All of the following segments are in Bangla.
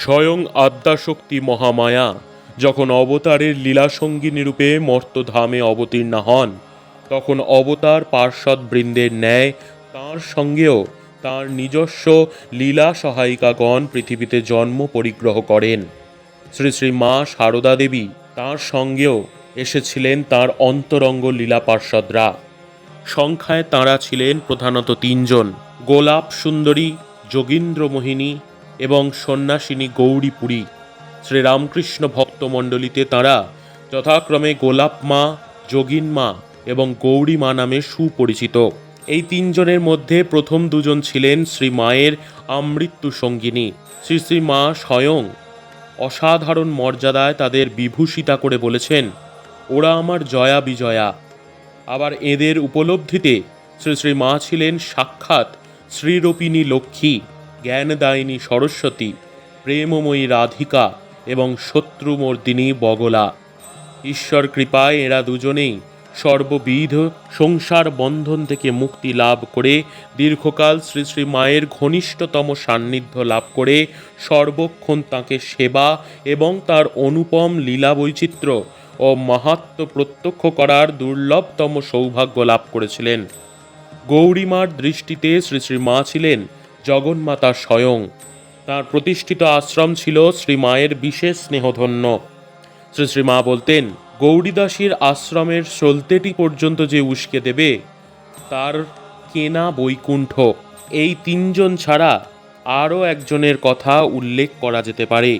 স্বয়ং আদ্যাশক্তি মহামায়া, যখন অবতারের লীলাসঙ্গিনী রূপে মর্তধামে অবতীর্ণ হন, তখন অবতার পার্ষদ বৃন্দের ন্যায় তাঁর সঙ্গেও তাঁর নিজস্ব লীলা সহায়িকাগণ পৃথিবীতে জন্ম পরিগ্রহ করেন। শ্রী শ্রী মা সারদা দেবী তাঁর সঙ্গেও এসেছিলেন তাঁর অন্তরঙ্গ লীলা পার্ষদরা সংখ্যায় তাঁরা ছিলেন প্রধানত তিনজন, গোলাপ সুন্দরী যোগীন্দ্র মোহিনী এবং সন্ন্যাসিনী গৌরীপুরী, শ্রীরামকৃষ্ণ ভক্তমণ্ডলীতে তাঁরা যথাক্রমে গোলাপ মা, যোগিন মা এবং গৌরী মা নামে সুপরিচিত। এই তিনজনের মধ্যে প্রথম দুজন ছিলেন শ্রী মায়ের আমৃত্যু সঙ্গিনী শ্রী শ্রী মা স্বয়ং অসাধারণ মর্যাদায় তাদের বিভূষিতা করে বলেছেন, ওরা আমার জয়া বিজয়া। আবার এদের উপলব্ধিতে শ্রী শ্রী মা ছিলেন সাক্ষাৎ শ্রীরূপিণী লক্ষ্মী। জ্ঞানদায়িনী সরস্বতী, প্রেমময়ী রাধিকা এবং শত্রুমর্দিনী বগলা। ঈশ্বর কৃপায় এরা দুজনেই সর্ববিধ সংসার বন্ধন থেকে মুক্তি লাভ করে, দীর্ঘকাল শ্রী শ্রী মায়ের ঘনিষ্ঠতম সান্নিধ্য লাভ করে, সর্বক্ষণ তাঁকে সেবা এবং তার অনুপম লীলা বৈচিত্র্য ও মাহাত্ম প্রত্যক্ষ করার দুর্লভতম সৌভাগ্য লাভ করেছিলেন। গৌরীমার দৃষ্টিতে শ্রী শ্রী মা ছিলেন জগন্মাতা স্বয়ং। তার প্রতিষ্ঠিত আশ্রম ছিল শ্রী মায়ের বিশেষ স্নেহধন্য। শ্রী শ্রী মা বলতেন, গৌরীদাসীর আশ্রমের সলতেটি পর্যন্ত যে উস্কে দেবে, তার কেনা বৈকুণ্ঠ। এই তিনজন ছাড়া আরও একজনের কথা উল্লেখ করা যেতে পারে।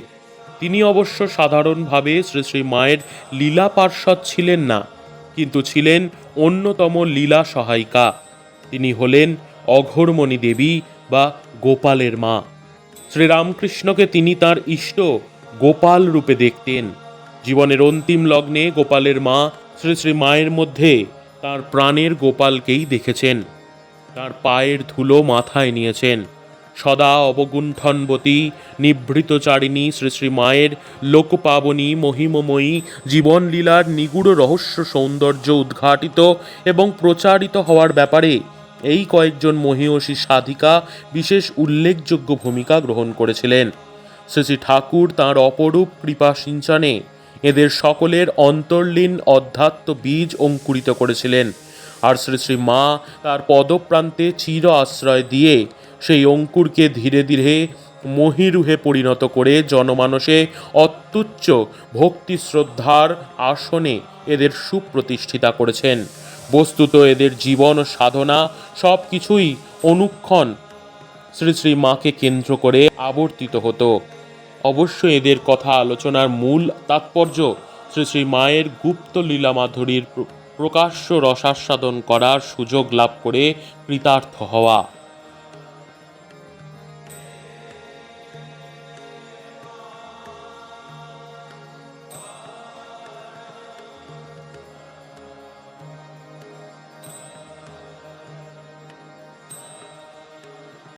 তিনি অবশ্য সাধারণভাবে শ্রী শ্রী মায়ের লীলা পার্ষদ ছিলেন না, কিন্তু ছিলেন অন্যতম লীলা সহায়িকা। তিনি হলেন অঘোরমণি দেবী বা গোপালের মা। শ্রীরামকৃষ্ণকে তিনি তার ইষ্ট গোপাল রূপে দেখতেন। জীবনের অন্তিম লগ্নে গোপালের মা শ্রী শ্রী মায়ের মধ্যে তার প্রাণের গোপালকেই দেখেছেন। তার পায়ের ধুলো মাথায় নিয়েছেন। সদা অবগুণ্ঠনবতী, নিভৃতচারিণী শ্রী শ্রী মায়ের লোকপাবনী মহিমময়ী জীবনলীলার নিগুড় রহস্য সৌন্দর্য উদ্ঘাটিত এবং প্রচারিত হওয়ার ব্যাপারে এই কয়েকজন মহীয়সী সাধিকা বিশেষ উল্লেখযোগ্য ভূমিকা গ্রহণ করেছিলেন। শ্রী শ্রী ঠাকুর তাঁর অপরূপ কৃপা সিঞ্চনে এদের সকলের অন্তর্লীন অধ্যাত্ম বীজ অঙ্কুরিত করেছিলেন। আর শ্রী শ্রী মা তার পদপ্রান্তে চির আশ্রয় দিয়ে সেই অঙ্কুরকে ধীরে ধীরে মহিরুহে পরিণত করে জনমানসে অত্যুচ্চ ভক্তি শ্রদ্ধার আসনে এদের সুপ্রতিষ্ঠিতা করেছেন। বস্তুত এদের জীবন ও সাধনা সব কিছুই অনুক্ষণ। শ্রী শ্রী মাকে কেন্দ্র করে আবর্তিত হতো। অবশ্য এদের কথা আলোচনার মূল তাৎপর্য শ্রী শ্রী মায়ের গুপ্ত লীলা মাধুরীর প্রকাশ্য রসাস্বাদন করার সুযোগ লাভ করে কৃতার্থ হওয়া।